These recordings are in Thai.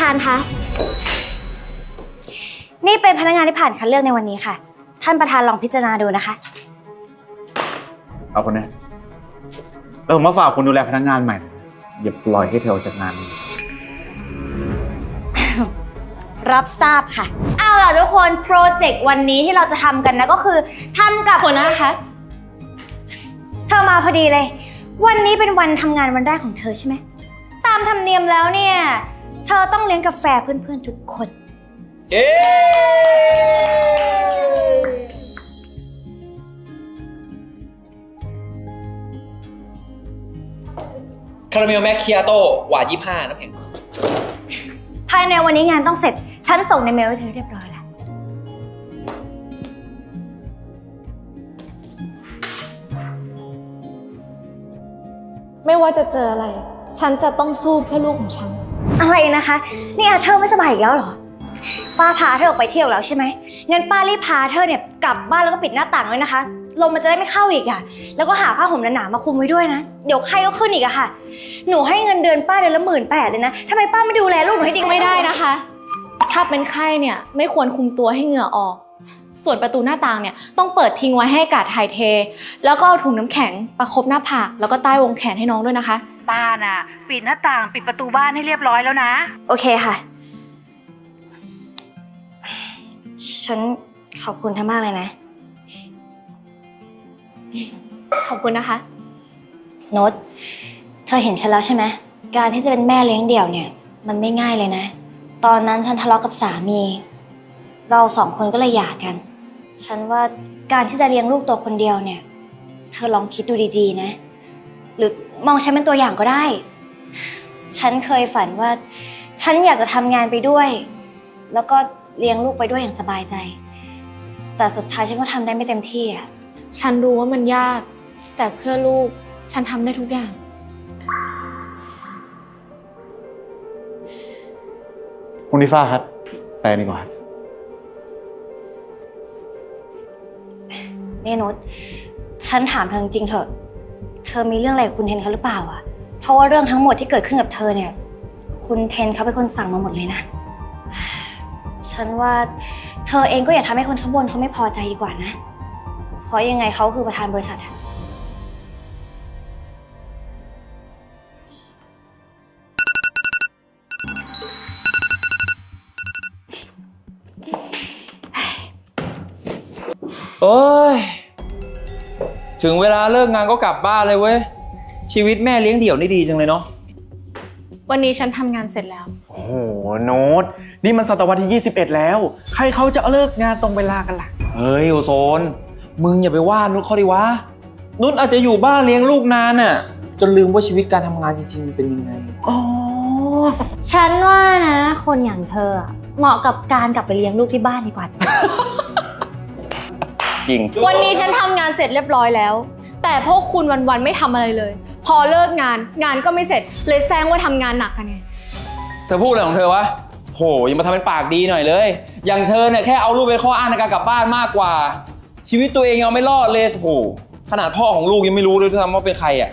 ธานคะ นี่เป็นพนักงานที่ผ่านคัดเลือกในวันนี้ค่ะ ท่านประธานลองพิจารณาดูนะคะ เอาคนนี้แล้วผมมาฝากคุณดูแลพนักงานใหม่ อย่าปล่อยให้เธอออกจากงานเลยรับทราบค่ะ เอาล่ะทุกคนโปรเจกต์วันนี้ที่เราจะทำกันนะก็คือทำกับหัวหน้าคะเธอมาพอดีเลย วันนี้เป็นวันทำงานวันแรกของเธอใช่ไหม ตามธรรมเนียมแล้วเนี่ย เธอต้องเลี้ยงกาแฟเพื่อนๆทุกคนเอ๊คาราเมลแมคคิอาโต้หวานยี่ห้าน้ำแข็ง ภายในวันนี้งานต้องเสร็จ ฉันส่งในเมลให้เธอเรียบร้อยแล้ว ไม่ว่าจะเจออะไร ฉันจะต้องสู้เพื่อลูกของฉัน อะไรนะคะ นี่อาเธอร์ไม่สบายอีกแล้วเหรอ ป้าพาเธอออกไปเที่ยวแล้วใช่ไหมงั้นป้ารีบพาเธอเนี่ยกลับบ้านแล้วก็ปิดหน้าต่างไว้นะคะ ลมมันจะได้ไม่เข้าอีกอะแล้วก็หาผ้าห่มหนาๆมาคลุมไว้ด้วยนะ เดี๋ยวไข้ก็ขึ้นอีกอะค่ะ หนูให้เงินเดือนป้าเดือนละหมื่นแปดเลยนะทำไมป้าไม่ดูแลลูกหนูให้ดีไม่ได้นะคะ ถ้าเป็นไข้เนี่ยไม่ควรคุมตัวให้เหงื่อออก ส่วนประตูหน้าต่างเนี่ยต้องเปิดทิ้งไว้ให้อากาศถ่ายเท แล้วก็เอาถุงน้ำแข็งประคบหน้าผากแล้วก็ใต้วงแขนให้น้องด้วยนะคะป้าน่ะ ปิดหน้าต่างปิดประตูบ้านให้เรียบร้อยแล้วนะ โอเคค่ะ ฉันขอบคุณเธอมากเลยนะ ขอบคุณนะคะ โน้ตเธอเห็นฉันแล้วใช่ไหม การที่จะเป็นแม่เลี้ยงเดี่ยวเนี่ย มันไม่ง่ายเลยนะ ตอนนั้นฉันทะเลาะกับสามี เราสองคนก็เลยหย่ากัน ฉันว่าการที่จะเลี้ยงลูกตัวคนเดียวเนี่ย เธอลองคิดดูดีๆ นะ หรือมองฉันเป็นตัวอย่างก็ได้ ฉันเคยฝันว่า ฉันอยากจะทำงานไปด้วย แล้วก็เลี้ยงลูกไปด้วยอย่างสบายใจ แต่สุดท้ายฉันก็ทำได้ไม่เต็มที่อะ ฉันรู้ว่ามันยาก แต่เพื่อลูกฉันทำได้ทุกอย่าง คุณนิฟ้าครับ ไปดีกว่าครับนี่นุชฉันถามเธอจริงๆเถอะ เธอมีเรื่องอะไรกับคุณเทนเขาหรือเปล่าอะเพราะว่าเรื่องทั้งหมดที่เกิดขึ้นกับเธอเนี่ย คุณเทนเขาเป็นคนสั่งมาหมดเลยนะ ฉันว่าเธอเองก็อย่าทำให้คนข้างบนเขาไม่พอใจดีกว่านะ เพราะยังไงเขาคือประธานบริษัทอะโอ้ ถึงเวลาเลิกงานก็กลับบ้านเลยเว้ย ชีวิตแม่เลี้ยงเดี่ยวนี่ดีจังเลยเนาะ วันนี้ฉันทำงานเสร็จแล้ว โอ้โหโน้ตนี่มันศตวรรษที่ 21 แล้ว ใครเขาจะเลิกงานตรงเวลากันล่ะ เฮ้ยโอโซน มึงอย่าไปว่านุชเขาดิวะ นุชอาจจะอยู่บ้านเลี้ยงลูกนานน่ะจนลืมว่าชีวิตการทำงานจริงๆมันเป็นยังไง อ๋อ ฉันว่านะ คนอย่างเธออะเหมาะกับการกลับไปเลี้ยงลูกที่บ้านดีกว่าจ ริง วันนี้ฉันทำงานเสร็จเรียบร้อยแล้ว แต่พวกคุณวันๆไม่ทำอะไรเลย พอเลิกงานงานก็ไม่เสร็จ เลยแซงว่าทำงานหนักกันไง เธอพูดอะไรของเธอวะโถอย่ามาทำเป็นปากดีหน่อยเลย อย่างเธอเนี่ยแค่เอาลูกเป็นข้ออ้างในการกลับบ้านมากกว่า ชีวิตตัวเองยังไม่รอดเลยโถขนาดพ่อของลูกยังไม่รู้เลยด้วยซ้ำว่าเป็นใครอะ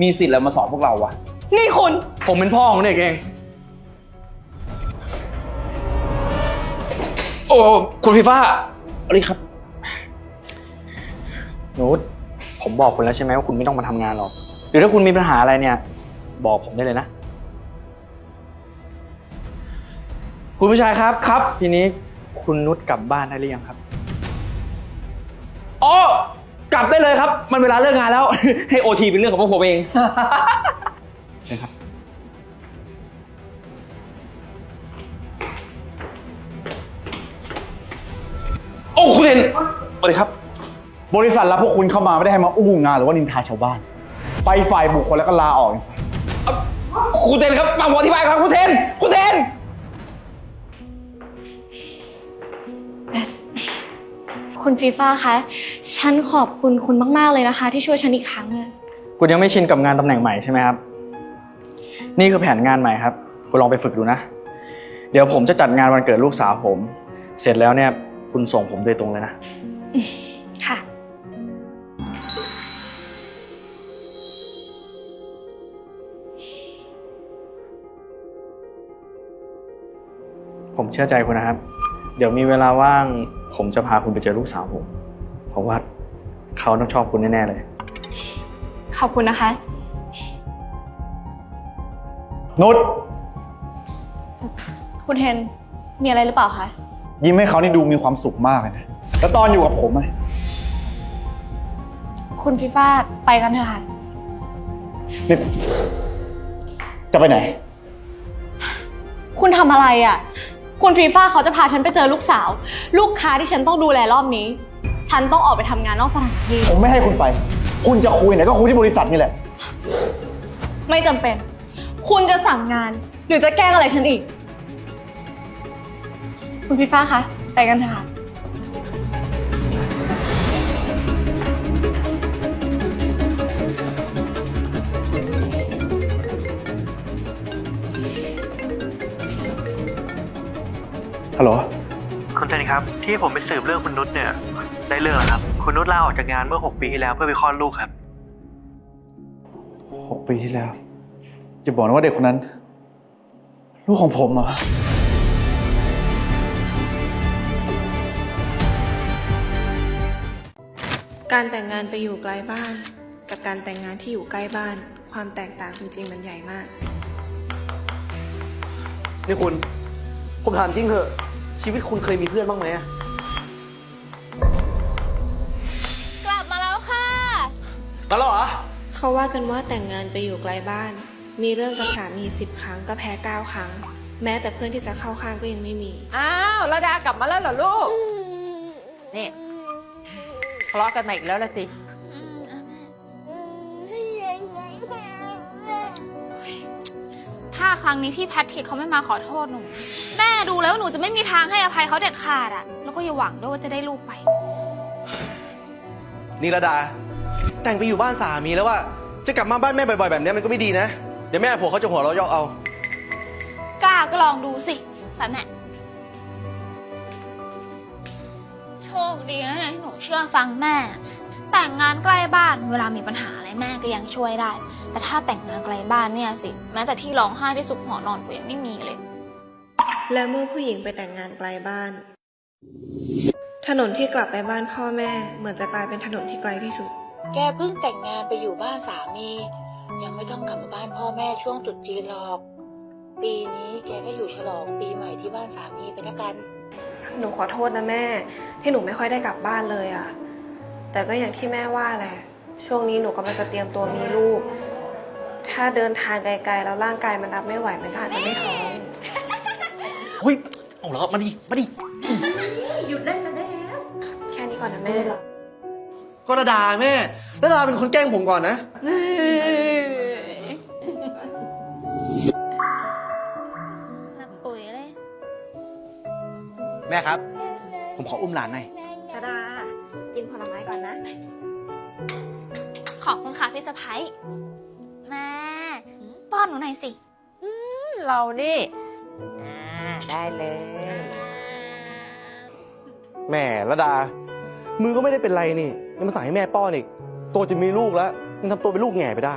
มีสิทธิ์อะไรมาสอนพวกเราวะนี่คุณ ผมเป็นพ่อของเด็กเอง โอ้คุณฟีฟ้าอะไรครับ นุชผมบอกคุณแล้วใช่ไหมว่าคุณไม่ต้องมาทำงานหรอก หรือถ้าคุณมีปัญหาอะไรเนี่ย บอกผมได้เลยนะ คุณผู้ชายครับครับ ทีนี้คุณนุชกลับบ้านได้หรือยังครับ อ๋อกลับได้เลยครับ มันเวลาเลิกงานแล้ว ให้โอทีเป็นเรื่องของพวกผมเองใช่ครับ บริษัทรับพวกคุณเข้ามาไม่ได้ให้มาอู้งานหรือว่านินทาชาวบ้าน ไปฝ่ายบุคคลแล้วก็ลาออกซะคุณเทนครับฟังผมอธิบายครับคุณเทนคุณเทน คุณฟีฟ่าคะ ฉันขอบคุณคุณมาก ๆ เลยนะคะ ที่ช่วยฉันอีกครั้งอะคุณยังไม่ชินกับงานตำแหน่งใหม่ใช่ไหมครับ นี่คือแผนงานใหม่ครับ คุณลองไปฝึกดูนะ เดี๋ยวผมจะจัดงานวันเกิดลูกสาวผม เสร็จแล้วเนี่ย คุณส่งผมโดยตรงเลยนะ ผมเชื่อใจคุณนะครับ เดี๋ยวมีเวลาว่าง ผมจะพาคุณไปเจอลูกสาวผมผมว่าเขาต้องชอบคุณแน่ๆเลย ขอบคุณนะคะ นุชคุณเทนมีอะไรหรือเปล่าคะ ยิ้มให้เขานี่ดูมีความสุขมากเลยนะ แล้วตอนอยู่กับผมอะคุณฟีฟ่าไปกันเถอะค่ะ นี่จะไปไหน คุณทำอะไรอะ่ะ คุณฟีฟ่าเขาจะพาฉันไปเจอลูกสาว ลูกค้าที่ฉันต้องดูแลรอบนี้ ฉันต้องออกไปทำงานนอกสถานที่ ผมไม่ให้คุณไป คุณจะคุยไหนก็คุยที่บริษัทนี่แหละ ไม่จำเป็น คุณจะสั่งงาน หรือจะแกล้งอะไรฉันอีก คุณฟีฟ่าคะ ไปกันเถอะค่ะ ฮัลโหล คุณเทนครับ ที่ผมไปสืบเรื่องคุณนุชเนี่ย ได้เรื่องแล้วครับ คุณนุชลาออกจากงานเมื่อ 6 ปีที่แล้วเพื่อไปคลอดลูกครับ หกปีที่แล้ว อย่าบอกนะว่าเด็กคนนั้น ลูกของผมเหรอ การแต่งงานไปอยู่ไกลบ้าน กับการแต่งงานที่อยู่ใกล้บ้าน ความแตกต่างจริงๆมันใหญ่มาก นี่คุณ ผมถามจริงเถอะ ชีวิตคุณเคยมีเพื่อนบ้างไหมอะกลับมาแล้วค่ะ มาแล้วเหรอ เขาว่ากันว่าแต่งงานไปอยู่ไกลบ้าน มีเรื่องกับสามีสิบครั้งก็แพ้เก้าครั้ง แม้แต่เพื่อนที่จะเข้าข้างก็ยังไม่มี อ้าวระดากลับมาแล้วเหรอลูก นี่ทะเลาะกันมาอีกแล้วละสิ ถ้าครั้งนี้พี่แพทริกเขาไม่มาขอโทษหนู แม่ดูแล้วหนูจะไม่มีทางให้อภัยเขาเด็ดขาดอะแล้วก็อย่าหวังด้วยว่าจะได้ลูกไป นี่ระดา แต่งไปอยู่บ้านสามีแล้วว่า จะกลับมาบ้านแม่บ่อยๆแบบเนี้ยมันก็ไม่ดีนะ เดี๋ยวแม่ผัวเขาจะหัวเราะเยาะเอา กล้าก็ลองดูสิแบบเนี้ยโชคดีนะเนี่ยที่หนูเชื่อฟังแม่แต่งงานใกล้บ้าน เวลามีปัญหาอะไรแม่ก็ยังช่วยได้ แต่ถ้าแต่งงานไกลบ้านเนี่ยสิ แม้แต่ที่ร้องไห้ที่ซุกหอนอนกูยังไม่มีเลย และเมื่อผู้หญิงไปแต่งงานไกลบ้าน ถนนที่กลับไปบ้านพ่อแม่ เหมือนจะกลายเป็นถนนที่ไกลที่สุด แกเพิ่งแต่งงานไปอยู่บ้านสามี ยังไม่ต้องกลับมาบ้านพ่อแม่ช่วงตรุษจีนหรอก ปีนี้แกก็อยู่ฉลองปีใหม่ที่บ้านสามีไปแล้วกัน หนูขอโทษนะแม่ ที่หนูไม่ค่อยได้กลับบ้านเลยอะ แต่ก็อย่างที่แม่ว่าแหละ ช่วงนี้หนูกำลังจะเตรียมตัวมีลูก ถ้าเดินทางไกลๆแล้วร่างกายมันรับไม่ไหวมันก็อาจจะไม่ท้อง เฮ้ยเอาเหรอมาดิ มาดิแค่นี้ก่อนนะแม่ ก็ระดาแม่ระดาเป็นคนแกล้งผมก่อนนะนักปุ๋ยเลย แม่ครับ ผมขออุ้มหลานหน่อย สะพ้ายแม่ป้อนหนูหน่อยสิ เรานี่อ่าได้เลยแม่ระดา มือก็ไม่ได้เป็นไรนี่ ยังมาสั่งให้แม่ป้อนอีก โตจะมีลูกแล้วยังทำตัวเป็นลูกแง่ไปได้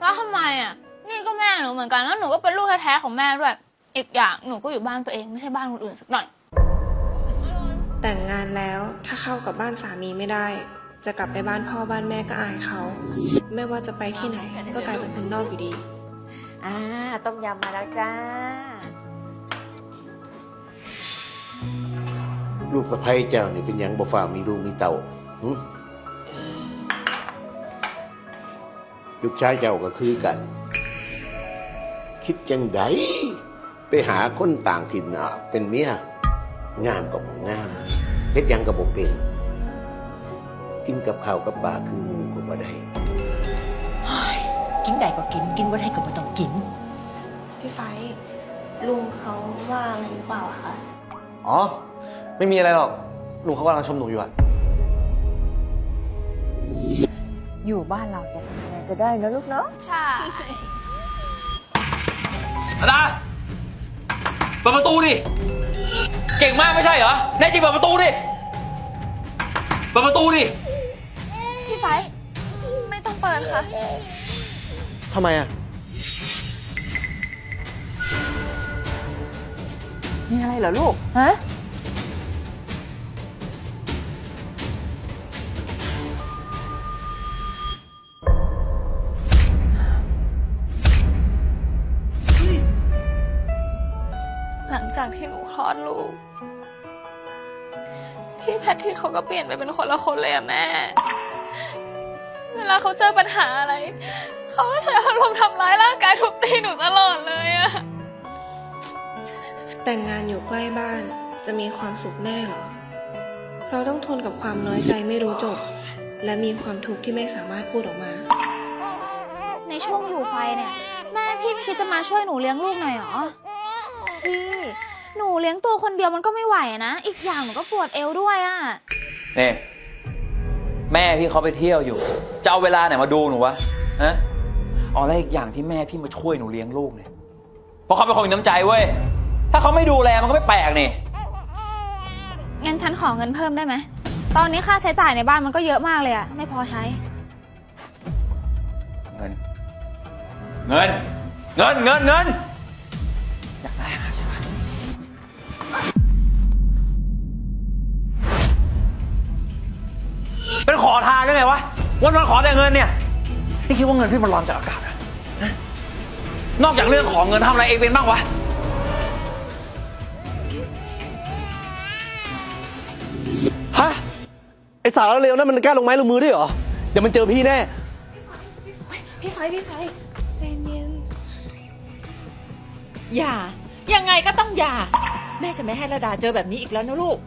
แล้วทำไมอะ นี่ก็แม่หนูเหมือนกันแล้วหนูก็เป็นลูกแท้ๆของแม่ด้วย อีกอย่างหนูก็อยู่บ้านตัวเองไม่ใช่บ้านคนอื่นสักหน่อย แต่งงานแล้วถ้าเข้ากับบ้านสามีไม่ได้ จะกลับไปบ้านพ่อบ้านแม่ก็อายเขา ไม่ว่าจะไปที่ไหน ก็กลายเป็นคนนอกอยู่ดี อ่าต้มยำมาแล้วจ้า ลูกสะใภ้เจ้านี่เป็นหยังบ่ฟ้ามีลูกมีเต่าหึลูกชายเจ้าก็คือกัน คิดจังไดไปหาคนต่างถิ่นอะเป็นเมียงามกับบ่งามเฮ็ดหยังกับบ่เป็น กินกับข้าวกับปลาคือหมูก็บ่ได้กินได้ก็กิน กินบ่ได้ก็บ่ต้องกิน พี่ไฟท์ลุงเขาว่าอะไรหรือเปล่าอะคะอ๋อ ไม่มีอะไรหรอก ลุงเขากำลังชมหนูอยู่อะอยู่บ้านเราจะทำยังไงก็ได้นะลูกเนาะ ใช่ระดาเปิดประตูดิ เก่งมากไม่ใช่เหรอ แน่จริงเปิดประตูดิ เปิดประตูดิพี่ ไฟท์ไม่ต้องเปิดค่ะ ทำไมอะมีอะไรเหรอลูก ฮะ หลังจากที่หนูคลอดลูก พี่แพทริกเขาก็เปลี่ยนไปเป็นคนละคนเลยอะแม่เว ลาเขาเจอปัญหาอะไร เขาก็ใช้อารมณ์ทำร้ายร่างกายทุบตีหนูตลอดเลยอะแต่งงานอยู่ใกล้บ้านจะมีความสุขแน่เหรอ เราต้องทนกับความน้อยใจไม่รู้จบ และมีความทุกข์ที่ไม่สามารถพูดออกมา ในช่วงอยู่ไฟเนี่ย แม่พี่ไม่คิดจะมาช่วยหนูเลี้ยงลูกหน่อยเหรอ พี่ หนูเลี้ยงตัวคนเดียวมันก็ไม่ไหวอะนะ อีกอย่างหนูก็ปวดเอวด้วยอะ นี่ แม่พี่เขาไปเที่ยวอยู่ จะเอาเวลาไหนมาดูหนูวะฮะอ๋อแล้วอีกอย่างที่แม่พี่มาช่วยหนูเลี้ยงลูกเนี่ย เพราะเขาเป็นคนมีน้ำใจเว้ย ถ้าเขาไม่ดูแลมันก็ไม่แปลกนี่ งั้นฉันขอเงินเพิ่มได้ไหม ตอนนี้ค่าใช้จ่ายในบ้านมันก็เยอะมากเลยอะไม่พอใช้ เงิน เงิน เงิน เงินเงิน วะวันวันๆขอแต่เงินเนี่ย นี่คิดว่าเงินพี่มันลอยจากอากาศเหรอฮะนอกจากเรื่องของเงินทำอะไรเองเป็นบ้างวะ ฮะไอสารเลวนั่นมันกล้าลงไม้ลงมือด้วยเหรอ เดี๋ยวมันเจอพี่แน่ พี่ไฟพี่ไฟใจเย็นอย่า ยังไงก็ต้องอย่า แม่จะไม่ให้ระดาเจอแบบนี้อีกแล้วนะลูก